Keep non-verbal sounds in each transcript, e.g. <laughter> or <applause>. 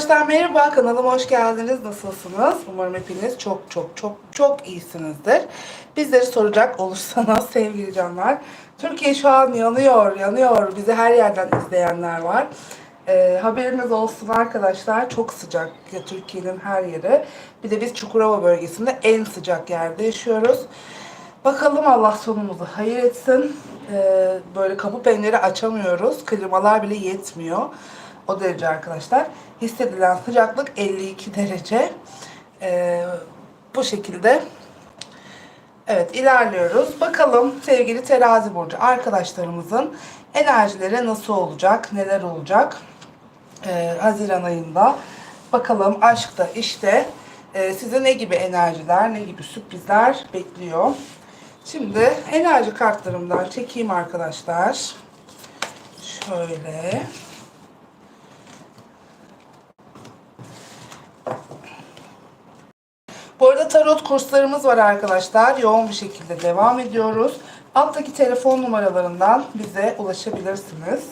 Arkadaşlar merhaba kanalıma hoş geldiniz. Nasılsınız? Umarım hepiniz çok çok çok çok iyisinizdir. Bizleri soracak olursanız <laughs> sevgili canlar. Türkiye şu an yanıyor, yanıyor. Bizi her yerden izleyenler var. Ee, haberiniz olsun arkadaşlar. Çok sıcak Türkiye'nin her yeri. Bir de biz Çukurova bölgesinde en sıcak yerde yaşıyoruz. Bakalım Allah sonumuzu hayır etsin. Ee, böyle kapı penleri açamıyoruz. Klimalar bile yetmiyor. O derece arkadaşlar. Hissedilen sıcaklık 52 derece. Ee, bu şekilde Evet ilerliyoruz. Bakalım sevgili terazi burcu arkadaşlarımızın enerjileri nasıl olacak, neler olacak Ee, Haziran ayında. Bakalım aşkta, işte e, size ne gibi enerjiler, ne gibi sürprizler bekliyor. Şimdi enerji kartlarımdan çekeyim arkadaşlar. Şöyle. Bu arada tarot kurslarımız var arkadaşlar. Yoğun bir şekilde devam ediyoruz. Alttaki telefon numaralarından bize ulaşabilirsiniz.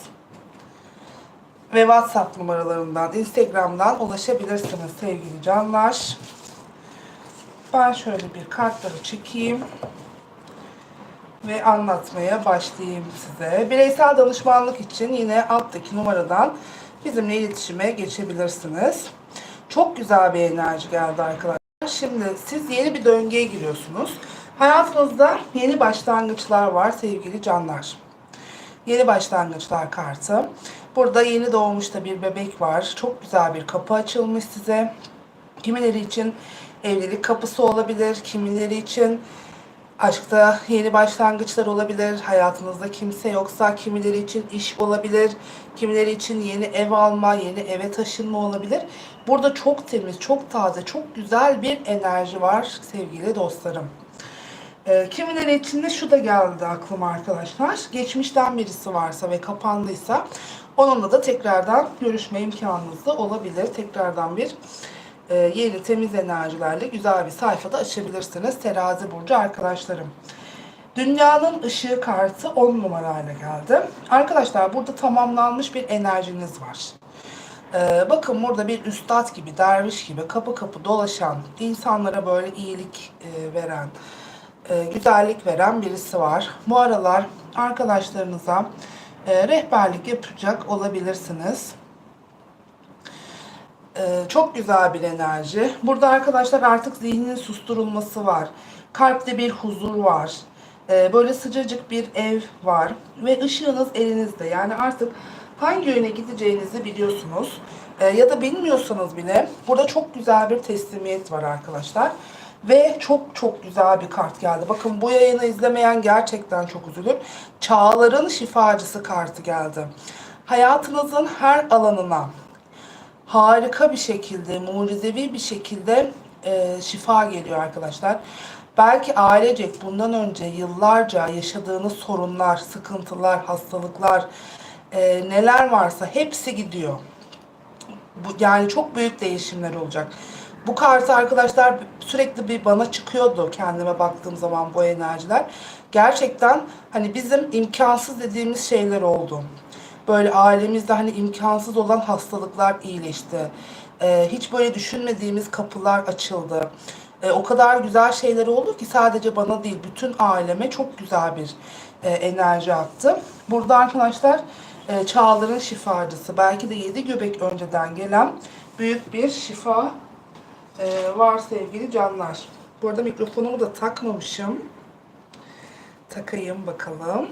Ve WhatsApp numaralarından, Instagram'dan ulaşabilirsiniz sevgili canlar. Ben şöyle bir kartları çekeyim. Ve anlatmaya başlayayım size. Bireysel danışmanlık için yine alttaki numaradan bizimle iletişime geçebilirsiniz. Çok güzel bir enerji geldi arkadaşlar. Şimdi siz yeni bir döngüye giriyorsunuz. Hayatınızda yeni başlangıçlar var sevgili canlar. Yeni başlangıçlar kartı. Burada yeni doğmuş da bir bebek var. Çok güzel bir kapı açılmış size. Kimileri için evlilik kapısı olabilir. Kimileri için aşkta yeni başlangıçlar olabilir. Hayatınızda kimse yoksa kimileri için iş olabilir. Kimileri için yeni ev alma, yeni eve taşınma olabilir. Burada çok temiz, çok taze, çok güzel bir enerji var sevgili dostlarım. Ee, kimileri için de şu da geldi aklıma arkadaşlar. Geçmişten birisi varsa ve kapandıysa onunla da tekrardan görüşme imkanınız da olabilir. Tekrardan bir e, yeni temiz enerjilerle güzel bir sayfada açabilirsiniz terazi burcu arkadaşlarım. Dünyanın ışığı kartı 10 numarayla geldi. Arkadaşlar burada tamamlanmış bir enerjiniz var. Ee, bakın burada bir üstad gibi, derviş gibi kapı kapı dolaşan, insanlara böyle iyilik e, veren, e, güzellik veren birisi var. Bu aralar arkadaşlarınıza e, rehberlik yapacak olabilirsiniz. Ee, çok güzel bir enerji. Burada arkadaşlar artık zihnin susturulması var. Kalpte bir huzur var. Ee, böyle sıcacık bir ev var. Ve ışığınız elinizde. Yani artık hangi yöne gideceğinizi biliyorsunuz. Ee, ya da bilmiyorsanız bile burada çok güzel bir teslimiyet var arkadaşlar. Ve çok çok güzel bir kart geldi. Bakın bu yayını izlemeyen gerçekten çok üzülür. Çağların şifacısı kartı geldi. Hayatınızın her alanına, harika bir şekilde, mucizevi bir şekilde e, şifa geliyor arkadaşlar. Belki ailecek bundan önce yıllarca yaşadığınız sorunlar, sıkıntılar, hastalıklar, e, neler varsa hepsi gidiyor. Bu, yani çok büyük değişimler olacak. Bu kartı arkadaşlar sürekli bir bana çıkıyordu kendime baktığım zaman bu enerjiler. Gerçekten hani bizim imkansız dediğimiz şeyler oldu böyle ailemizde hani imkansız olan hastalıklar iyileşti. Ee, hiç böyle düşünmediğimiz kapılar açıldı. Ee, o kadar güzel şeyler oldu ki sadece bana değil bütün aileme çok güzel bir e, enerji attı. Burada arkadaşlar e, çağların şifacısı belki de yedi göbek önceden gelen büyük bir şifa e, var sevgili canlar. Bu arada mikrofonumu da takmamışım. Takayım bakalım.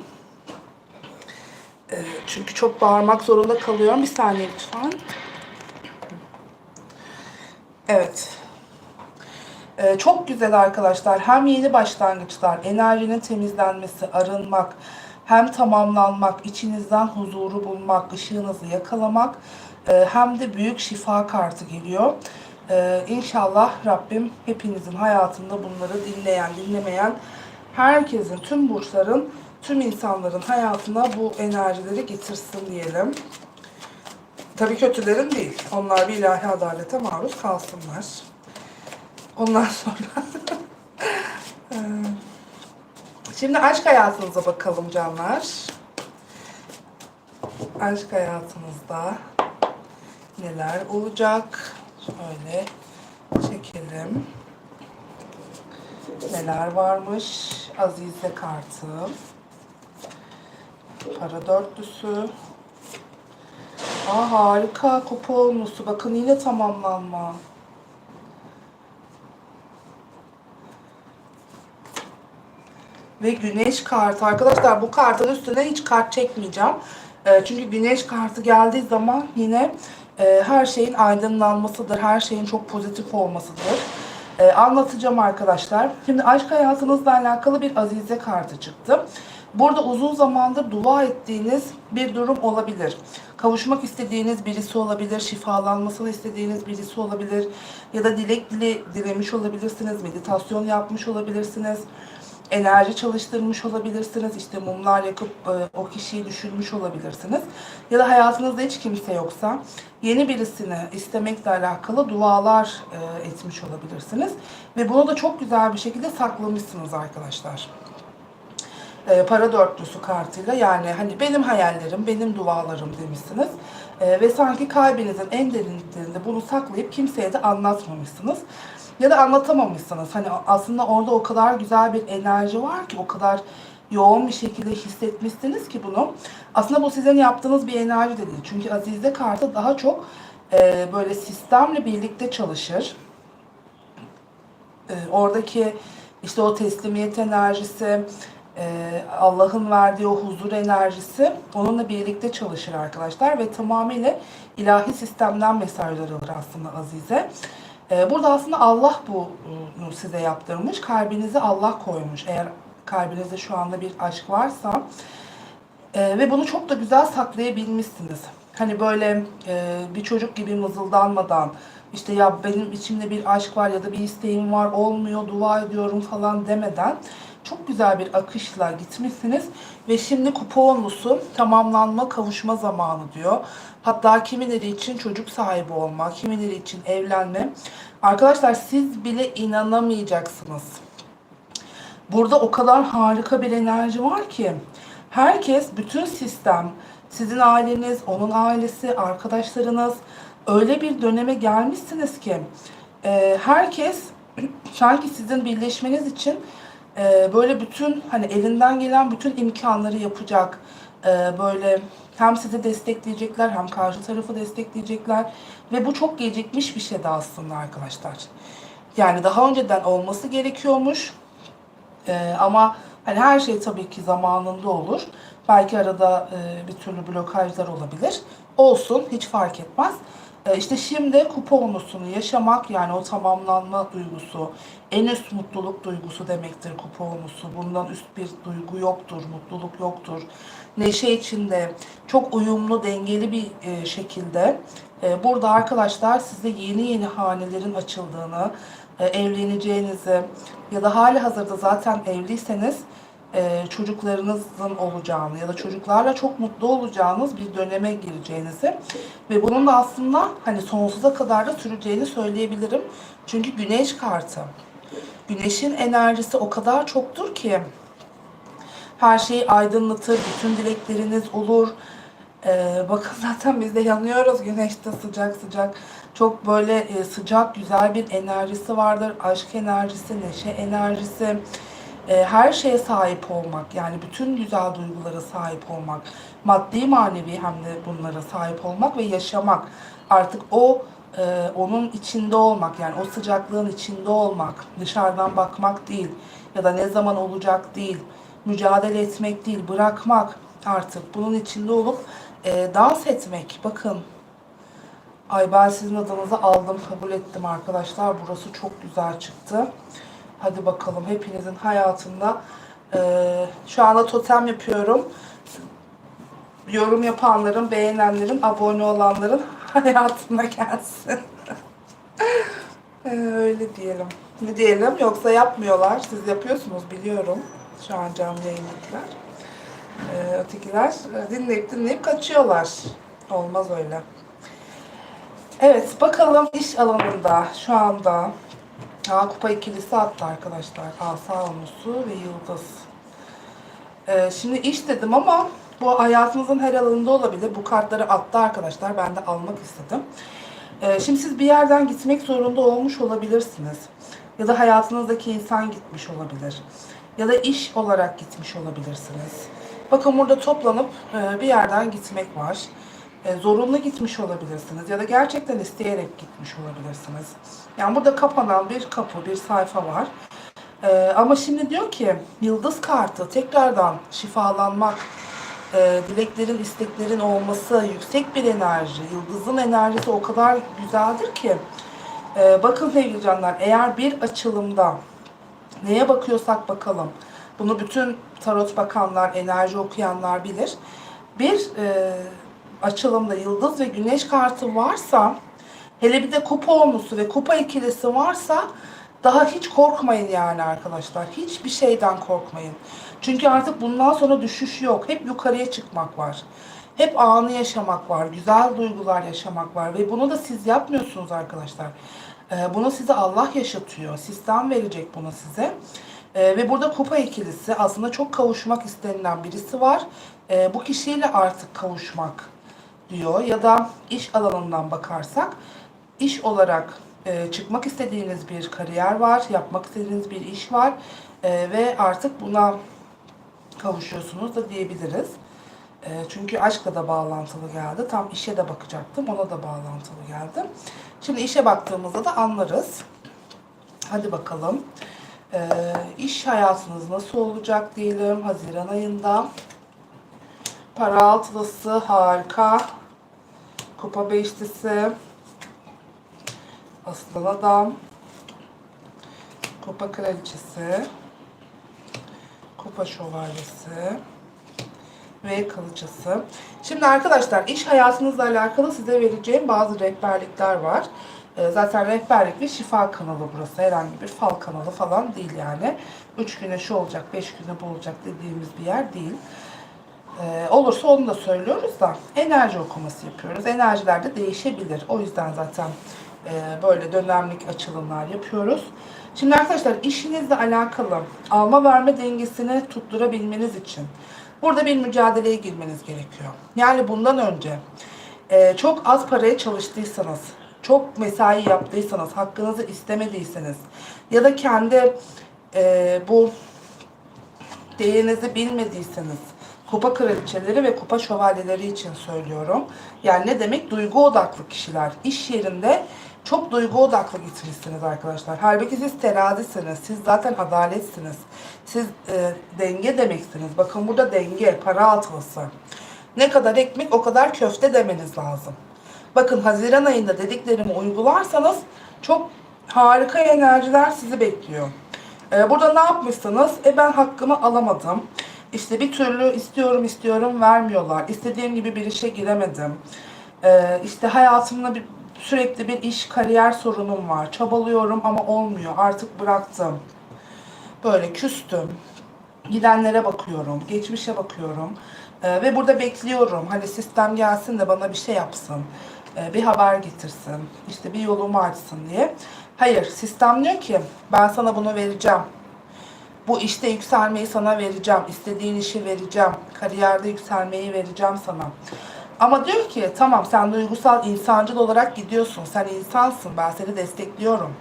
Ee, çünkü çok bağırmak zorunda kalıyorum. Bir saniye lütfen. Evet. Ee, çok güzel arkadaşlar. Hem yeni başlangıçlar, enerjinin temizlenmesi, arınmak, hem tamamlanmak, içinizden huzuru bulmak, ışığınızı yakalamak, e, hem de büyük şifa kartı geliyor. Ee, inşallah Rabbim hepinizin hayatında bunları dinleyen, dinlemeyen herkesin, tüm burçların tüm insanların hayatına bu enerjileri getirsin diyelim. Tabii kötülerin değil. Onlar bir ilahi adalete maruz kalsınlar. Ondan sonra <laughs> Ee, Şimdi aşk hayatınıza bakalım canlar. Aşk hayatınızda neler olacak. Şöyle çekelim. Neler varmış. Azize kartı. Para dörtlüsü. Aa harika. Kupa olmuşsu. Bakın yine tamamlanma. Ve güneş kartı. Arkadaşlar bu kartın üstüne hiç kart çekmeyeceğim. E, çünkü güneş kartı geldiği zaman yine e, her şeyin aydınlanmasıdır. Her şeyin çok pozitif olmasıdır. E, anlatacağım arkadaşlar. Şimdi aşk hayatınızla alakalı bir azize kartı çıktı. Burada uzun zamandır dua ettiğiniz bir durum olabilir. Kavuşmak istediğiniz birisi olabilir, şifalanmasını istediğiniz birisi olabilir ya da dilek dile, dilemiş olabilirsiniz, meditasyon yapmış olabilirsiniz enerji çalıştırmış olabilirsiniz. İşte mumlar yakıp e, o kişiyi düşünmüş olabilirsiniz. Ya da hayatınızda hiç kimse yoksa yeni birisini istemekle alakalı dualar e, etmiş olabilirsiniz. Ve bunu da çok güzel bir şekilde saklamışsınız arkadaşlar. E, para dörtlüsü kartıyla yani hani benim hayallerim, benim dualarım demişsiniz. E, ve sanki kalbinizin en derinliklerinde bunu saklayıp kimseye de anlatmamışsınız. Ya da anlatamamışsınız. Hani aslında orada o kadar güzel bir enerji var ki, o kadar yoğun bir şekilde hissetmişsiniz ki bunu. Aslında bu sizin yaptığınız bir enerji de değil. Çünkü Azize kartı daha çok e, böyle sistemle birlikte çalışır. E, oradaki işte o teslimiyet enerjisi, Allah'ın verdiği o huzur enerjisi onunla birlikte çalışır arkadaşlar ve tamamıyla ilahi sistemden mesajlar alır aslında Azize. E, burada aslında Allah bunu size yaptırmış. Kalbinize Allah koymuş. Eğer kalbinizde şu anda bir aşk varsa e, ve bunu çok da güzel saklayabilmişsiniz. Hani böyle e, bir çocuk gibi mızıldanmadan işte ya benim içimde bir aşk var ya da bir isteğim var olmuyor dua ediyorum falan demeden çok güzel bir akışla gitmişsiniz ve şimdi kuponlusu tamamlanma kavuşma zamanı diyor. Hatta kimileri için çocuk sahibi olma, kimileri için evlenme. Arkadaşlar siz bile inanamayacaksınız. Burada o kadar harika bir enerji var ki herkes, bütün sistem, sizin aileniz, onun ailesi, arkadaşlarınız öyle bir döneme gelmişsiniz ki e, herkes <clears throat> sanki sizin birleşmeniz için e, böyle bütün hani elinden gelen bütün imkanları yapacak. E, böyle hem sizi destekleyecekler hem karşı tarafı destekleyecekler ve bu çok gecikmiş bir şeydi aslında arkadaşlar. Yani daha önceden olması gerekiyormuş. E, ama hani her şey tabii ki zamanında olur. Belki arada e, bir türlü blokajlar olabilir. Olsun hiç fark etmez. E, işte şimdi kuponlusunu yaşamak yani o tamamlanma duygusu, en üst mutluluk duygusu demektir kuponlusu. Bundan üst bir duygu yoktur, mutluluk yoktur. Neşe içinde çok uyumlu, dengeli bir e, şekilde e, burada arkadaşlar size yeni yeni hanelerin açıldığını, evleneceğinizi ya da hali hazırda zaten evliyseniz e, çocuklarınızın olacağını ya da çocuklarla çok mutlu olacağınız bir döneme gireceğinizi ve bunun da aslında hani sonsuza kadar da süreceğini söyleyebilirim. Çünkü güneş kartı. Güneşin enerjisi o kadar çoktur ki her şeyi aydınlatır, bütün dilekleriniz olur. Ee, bakın <laughs> zaten biz de yanıyoruz güneşte sıcak sıcak. Çok böyle e, sıcak, güzel bir enerjisi vardır. Aşk enerjisi, neşe enerjisi e, her şeye sahip olmak yani bütün güzel duygulara sahip olmak maddi manevi hem de bunlara sahip olmak ve yaşamak artık o e, onun içinde olmak yani o sıcaklığın içinde olmak dışarıdan bakmak değil ya da ne zaman olacak değil mücadele etmek değil bırakmak artık bunun içinde olup e, dans etmek. Bakın Ay ben sizin adınızı aldım kabul ettim arkadaşlar burası çok güzel çıktı Hadi bakalım hepinizin hayatında e, şu anda totem yapıyorum. Yorum yapanların, beğenenlerin, abone olanların <laughs> hayatına gelsin. <laughs> e, öyle diyelim. Ne diyelim? Yoksa yapmıyorlar. Siz yapıyorsunuz biliyorum. Şu an canlı yayındakiler. E, ötekiler e, dinleyip dinleyip kaçıyorlar. Olmaz öyle. Evet bakalım iş alanında şu anda Aa, kupa ikilisi attı arkadaşlar. Asa olmuşu ve yıldız. Ee, şimdi iş dedim ama Bu hayatınızın her alanında olabilir. Bu kartları attı arkadaşlar. Ben de almak istedim. Ee, şimdi siz bir yerden gitmek zorunda olmuş olabilirsiniz. Ya da hayatınızdaki insan gitmiş olabilir. Ya da iş olarak gitmiş olabilirsiniz. Bakın burada toplanıp e, bir yerden gitmek var. E, zorunlu gitmiş olabilirsiniz ya da gerçekten isteyerek gitmiş olabilirsiniz. Yani burada kapanan bir kapı, bir sayfa var. E, ama şimdi diyor ki yıldız kartı tekrardan şifalanmak, e, dileklerin, isteklerin olması, yüksek bir enerji, yıldızın enerjisi o kadar güzeldir ki. E, bakın sevgili canlar eğer bir açılımda neye bakıyorsak bakalım. Bunu bütün tarot bakanlar, enerji okuyanlar bilir. Bir e, açılımda yıldız ve güneş kartı varsa, hele bir de kupa olmusu ve kupa ikilisi varsa daha hiç korkmayın yani arkadaşlar. Hiçbir şeyden korkmayın. Çünkü artık bundan sonra düşüş yok. Hep yukarıya çıkmak var. Hep anı yaşamak var. Güzel duygular yaşamak var. Ve bunu da siz yapmıyorsunuz arkadaşlar. Ee, bunu size Allah yaşatıyor. Sistem verecek bunu size. Ee, ve burada kupa ikilisi aslında çok kavuşmak istenilen birisi var. Ee, bu kişiyle artık kavuşmak diyor. Ya da iş alanından bakarsak iş olarak e, çıkmak istediğiniz bir kariyer var, yapmak istediğiniz bir iş var E, ve artık buna kavuşuyorsunuz da diyebiliriz. E, çünkü aşkla da bağlantılı geldi. Tam işe de bakacaktım, ona da bağlantılı geldi. Şimdi işe baktığımızda da anlarız. Hadi bakalım. E, iş hayatınız nasıl olacak diyelim Haziran ayında. Para altılısı harika. Kupa beşlisi. Aslan adam. Kupa kraliçesi. Kupa şövalyesi. Ve kılıçısı. Şimdi arkadaşlar iş hayatınızla alakalı size vereceğim bazı rehberlikler var. Ee, Zaten rehberlik ve şifa kanalı burası. Herhangi bir fal kanalı falan değil yani. Üç güne şu olacak, beş güne bu olacak dediğimiz bir yer değil. Ee, olursa onu da söylüyoruz da enerji okuması yapıyoruz. Enerjiler de değişebilir. O yüzden zaten böyle dönemlik açılımlar yapıyoruz. Şimdi arkadaşlar işinizle alakalı alma verme dengesini tutturabilmeniz için burada bir mücadeleye girmeniz gerekiyor. Yani bundan önce e, çok az paraya çalıştıysanız, çok mesai yaptıysanız, hakkınızı istemediyseniz ya da kendi e, bu değerinizi bilmediyseniz kupa kraliçeleri ve kupa şövalyeleri için söylüyorum. Yani ne demek? Duygu odaklı kişiler. İş yerinde çok duygu odaklı gitmişsiniz arkadaşlar. Halbuki siz terazisiniz. Siz zaten adaletsiniz. Siz e, denge demeksiniz. Bakın burada denge, para altılısı. Ne kadar ekmek o kadar köfte demeniz lazım. Bakın Haziran ayında dediklerimi uygularsanız çok harika enerjiler sizi bekliyor. Ee, burada ne yapmışsınız? E ben hakkımı alamadım. İşte bir türlü istiyorum istiyorum vermiyorlar. İstediğim gibi bir işe giremedim. Ee, işte hayatımda bir, sürekli bir iş kariyer sorunum var. Çabalıyorum ama olmuyor. Artık bıraktım. Böyle küstüm. Gidenlere bakıyorum. Geçmişe bakıyorum. Ee, ve burada bekliyorum. Hani sistem gelsin de bana bir şey yapsın. Ee, bir haber getirsin. işte bir yolumu açsın diye. Hayır sistem diyor ki ben sana bunu vereceğim. Bu işte yükselmeyi sana vereceğim. İstediğin işi vereceğim. Kariyerde yükselmeyi vereceğim sana. Ama diyor ki tamam sen duygusal insancıl olarak gidiyorsun. Sen insansın. Ben seni destekliyorum.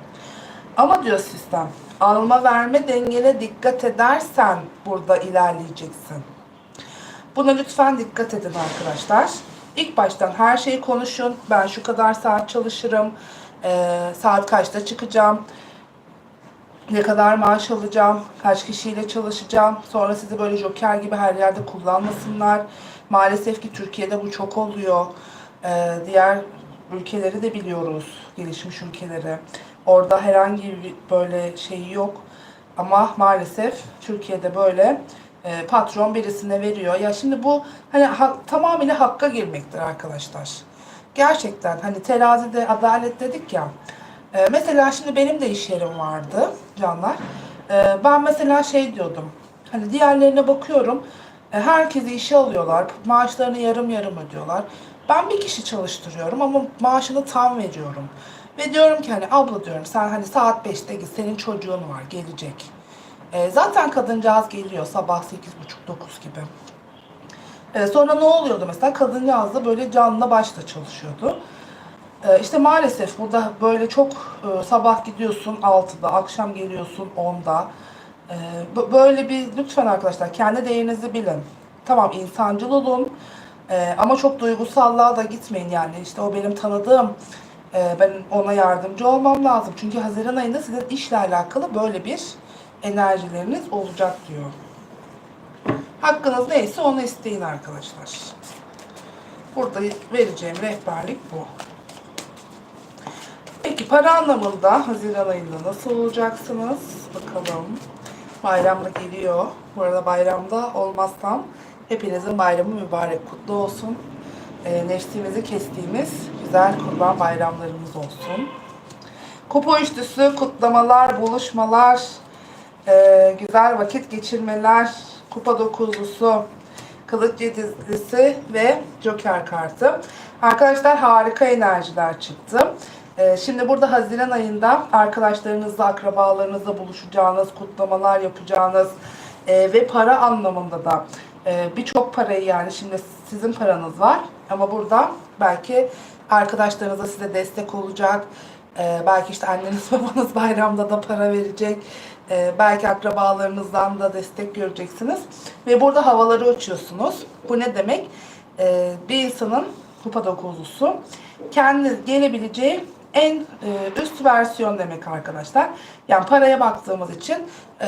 Ama diyor sistem alma verme dengene dikkat edersen burada ilerleyeceksin. Buna lütfen dikkat edin arkadaşlar. İlk baştan her şeyi konuşun. Ben şu kadar saat çalışırım. Ee, saat kaçta çıkacağım ne kadar maaş alacağım, kaç kişiyle çalışacağım. Sonra sizi böyle joker gibi her yerde kullanmasınlar. Maalesef ki Türkiye'de bu çok oluyor. Ee, diğer ülkeleri de biliyoruz, gelişmiş ülkeleri. Orada herhangi bir böyle şey yok. Ama maalesef Türkiye'de böyle e, patron birisine veriyor. Ya şimdi bu hani ha, tamamıyla hakka girmektir arkadaşlar. Gerçekten hani terazide adalet dedik ya. Ee, mesela şimdi benim de iş yerim vardı canlar. Ee, ben mesela şey diyordum. Hani diğerlerine bakıyorum. E, herkesi işe alıyorlar. Maaşlarını yarım yarım ödüyorlar. Ben bir kişi çalıştırıyorum ama maaşını tam veriyorum. Ve diyorum ki hani abla diyorum sen hani saat 5'te git senin çocuğun var gelecek. E, zaten kadıncağız geliyor sabah 8.30-9 gibi. E, sonra ne oluyordu mesela? Kadıncağız da böyle canla başla çalışıyordu. E, işte maalesef burada böyle çok e, sabah gidiyorsun 6'da, akşam geliyorsun 10'da. E, b- böyle bir lütfen arkadaşlar kendi değerinizi bilin. Tamam insancıl olun e, ama çok duygusallığa da gitmeyin yani. İşte o benim tanıdığım, e, ben ona yardımcı olmam lazım. Çünkü Haziran ayında sizin işle alakalı böyle bir enerjileriniz olacak diyor. Hakkınız neyse onu isteyin arkadaşlar. Burada vereceğim rehberlik bu. Peki para anlamında Haziran ayında nasıl olacaksınız? Bakalım. Bayram da geliyor. Bu arada bayramda olmazsam hepinizin bayramı mübarek kutlu olsun. Ee, nefsimizi kestiğimiz güzel kurban bayramlarımız olsun. Kupa üçlüsü, kutlamalar, buluşmalar, ee, güzel vakit geçirmeler, kupa dokuzlusu, kılıç yedilisi ve joker kartı. Arkadaşlar harika enerjiler çıktı. Ee, şimdi burada Haziran ayında arkadaşlarınızla, akrabalarınızla buluşacağınız, kutlamalar yapacağınız e, ve para anlamında da e, birçok parayı yani şimdi sizin paranız var ama burada belki arkadaşlarınız da size destek olacak. Ee, belki işte anneniz <laughs> babanız bayramda da para verecek. Belki akrabalarınızdan da destek göreceksiniz. Ve burada havaları uçuyorsunuz. Bu ne demek? Bir insanın kupa dokuzlusu kendi gelebileceği en e, üst versiyon demek arkadaşlar. Yani paraya baktığımız için e,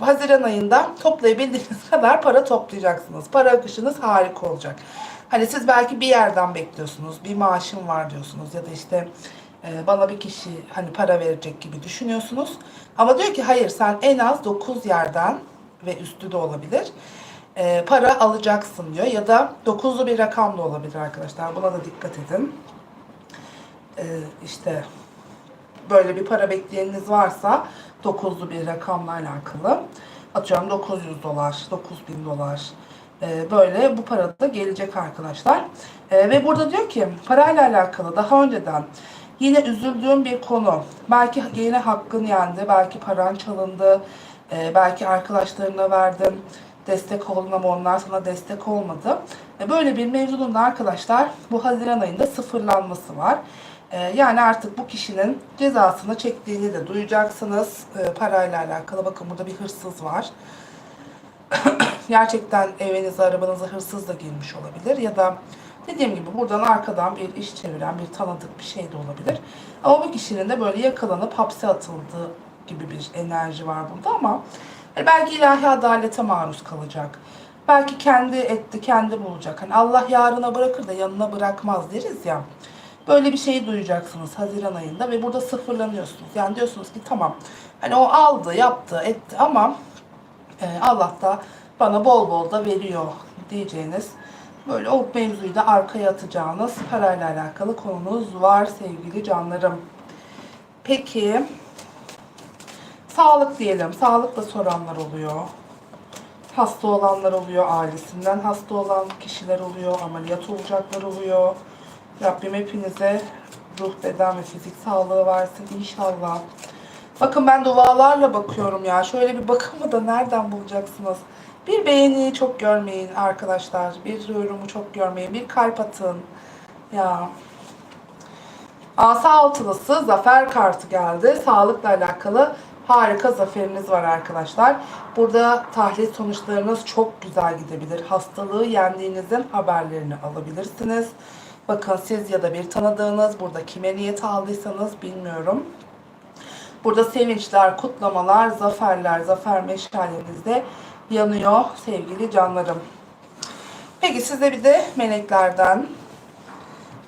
Haziran ayında toplayabildiğiniz <laughs> kadar para toplayacaksınız. Para akışınız harika olacak. Hani siz belki bir yerden bekliyorsunuz, bir maaşım var diyorsunuz ya da işte e, bana bir kişi hani para verecek gibi düşünüyorsunuz. Ama diyor ki hayır sen en az 9 yerden ve üstü de olabilir e, para alacaksın diyor. Ya da 9'lu bir rakam da olabilir arkadaşlar. Buna da dikkat edin. E, işte böyle bir para bekleyeniniz varsa 9'lu bir rakamla alakalı. Atıyorum 900 dolar, 9000 dolar. Ee, böyle bu para da gelecek arkadaşlar. Ee, ve burada diyor ki parayla alakalı daha önceden yine üzüldüğüm bir konu. Belki yine hakkın yendi, belki paran çalındı, ee, belki arkadaşlarına verdin, destek oldun ama onlar sana destek olmadı. Ee, böyle bir mevzunun da arkadaşlar bu Haziran ayında sıfırlanması var. Ee, Yani artık bu kişinin cezasını çektiğini de duyacaksınız. Ee, Parayla alakalı bakın burada bir hırsız var. <coughs> Gerçekten evinize, arabanıza hırsız da girmiş olabilir. Ya da dediğim gibi buradan arkadan bir iş çeviren, bir tanıdık bir şey de olabilir. Ama bu kişinin de böyle yakalanıp hapse atıldığı gibi bir enerji var burada ama hani belki ilahi adalete maruz kalacak. Belki kendi etti, kendi bulacak. Hani Allah yarına bırakır da yanına bırakmaz deriz ya. Böyle bir şeyi duyacaksınız Haziran ayında ve burada sıfırlanıyorsunuz. Yani diyorsunuz ki tamam hani o aldı, yaptı, etti ama e, Allah da bana bol bol da veriyor diyeceğiniz böyle o mevzuyu da arkaya atacağınız parayla alakalı konunuz var sevgili canlarım. Peki sağlık diyelim. Sağlıkla soranlar oluyor. Hasta olanlar oluyor, ailesinden hasta olan kişiler oluyor, ameliyat olacaklar oluyor. Rabbim hepinize ruh, beden ve fizik sağlığı versin inşallah. Bakın ben dualarla bakıyorum ya. Şöyle bir bakımı da nereden bulacaksınız? Bir beğeni çok görmeyin arkadaşlar. Bir yorumu çok görmeyin. Bir kalp atın. Ya. Asa altılısı zafer kartı geldi. Sağlıkla alakalı harika zaferiniz var arkadaşlar. Burada tahlil sonuçlarınız çok güzel gidebilir. Hastalığı yendiğinizin haberlerini alabilirsiniz. Bakın siz ya da bir tanıdığınız burada kime niyet aldıysanız bilmiyorum. Burada sevinçler, kutlamalar, zaferler, zafer meşalenizde yanıyor sevgili canlarım. Peki size bir de meleklerden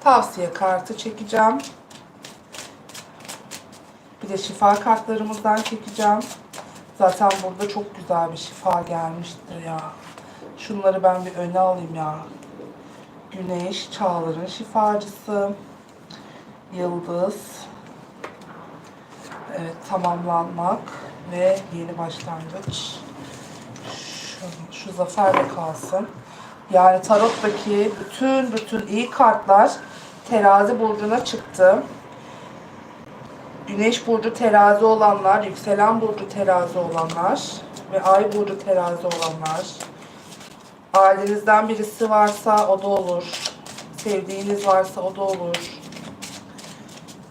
tavsiye kartı çekeceğim. Bir de şifa kartlarımızdan çekeceğim. Zaten burada çok güzel bir şifa gelmiştir ya. Şunları ben bir öne alayım ya. Güneş, çağların şifacısı. Yıldız. Evet, tamamlanmak ve yeni başlangıç. Şu, şu zafer de kalsın. Yani tarottaki bütün bütün iyi kartlar terazi burcuna çıktı. Güneş burcu terazi olanlar, yükselen burcu terazi olanlar ve ay burcu terazi olanlar Ailenizden birisi varsa o da olur. Sevdiğiniz varsa o da olur.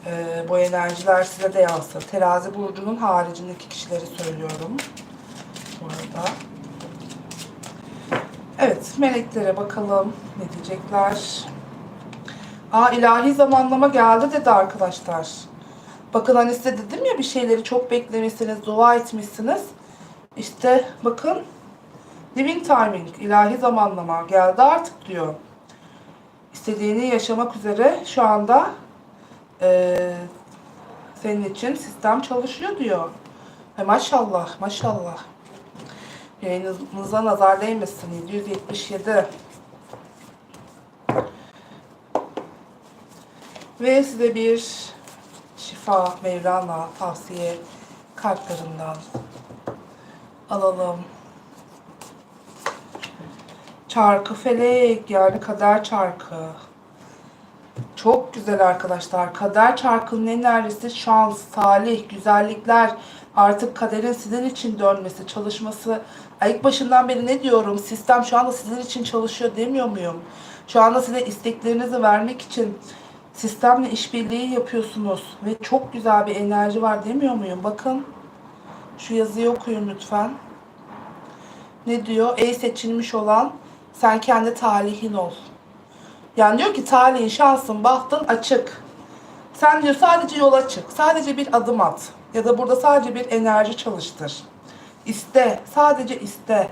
Ee, bu enerjiler size de yansır. Terazi burcunun haricindeki kişileri söylüyorum. Bu arada. Evet, meleklere bakalım ne diyecekler. Aa ilahi zamanlama geldi dedi arkadaşlar. Bakın hani size dedim ya bir şeyleri çok beklemişsiniz, dua etmişsiniz. İşte bakın Divine timing, ilahi zamanlama geldi artık diyor. İstediğini yaşamak üzere şu anda eee, senin için sistem çalışıyor diyor. E maşallah, maşallah. Yayınınıza nazar değmesin. 777. Ve size bir şifa Mevlana tavsiye kartlarından alalım. Çarkı felek yani kader çarkı. Çok güzel arkadaşlar. Kader çarkının enerjisi şans, talih, güzellikler, artık kaderin sizin için dönmesi, çalışması. Ay ilk başından beri ne diyorum? Sistem şu anda sizin için çalışıyor demiyor muyum? Şu anda size isteklerinizi vermek için sistemle işbirliği yapıyorsunuz ve çok güzel bir enerji var demiyor muyum? Bakın şu yazıyı okuyun lütfen. Ne diyor? Ey seçilmiş olan sen kendi talihin ol. Yani diyor ki talihin, şansın, bahtın açık. Sen diyor sadece yola çık. Sadece bir adım at. Ya da burada sadece bir enerji çalıştır. İste. Sadece iste.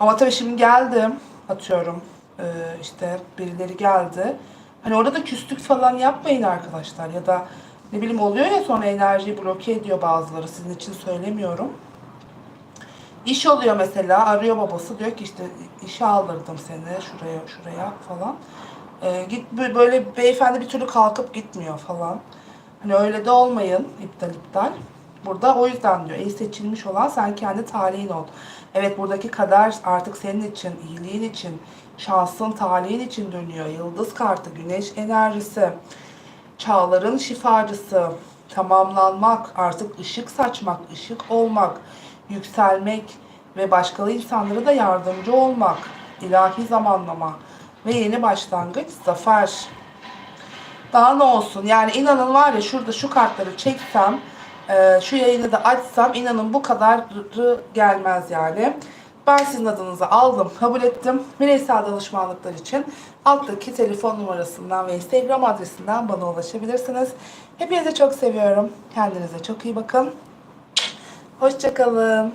Ama tabii şimdi geldim. Atıyorum. Ee, işte birileri geldi. Hani orada da küslük falan yapmayın arkadaşlar. Ya da ne bileyim oluyor ya sonra enerjiyi bloke ediyor bazıları. Sizin için söylemiyorum. İş oluyor mesela arıyor babası diyor ki işte işe aldırdım seni şuraya şuraya falan. Ee, git bö- böyle beyefendi bir türlü kalkıp gitmiyor falan. Hani öyle de olmayın iptal iptal. Burada o yüzden diyor ey seçilmiş olan sen kendi talihin ol. Evet buradaki kader artık senin için, iyiliğin için, şansın, talihin için dönüyor. Yıldız kartı, güneş enerjisi, çağların şifacısı, tamamlanmak, artık ışık saçmak, ışık olmak, yükselmek ve başkalı insanlara da yardımcı olmak, ilahi zamanlama ve yeni başlangıç, zafer. Daha ne olsun yani inanın var ya şurada şu kartları çeksem, e, şu yayını da açsam inanın bu kadar gelmez yani. Ben sizin adınızı aldım, kabul ettim. Bireysel danışmanlıklar için alttaki telefon numarasından ve Instagram adresinden bana ulaşabilirsiniz. Hepinizi çok seviyorum. Kendinize çok iyi bakın. Hoşçakalın.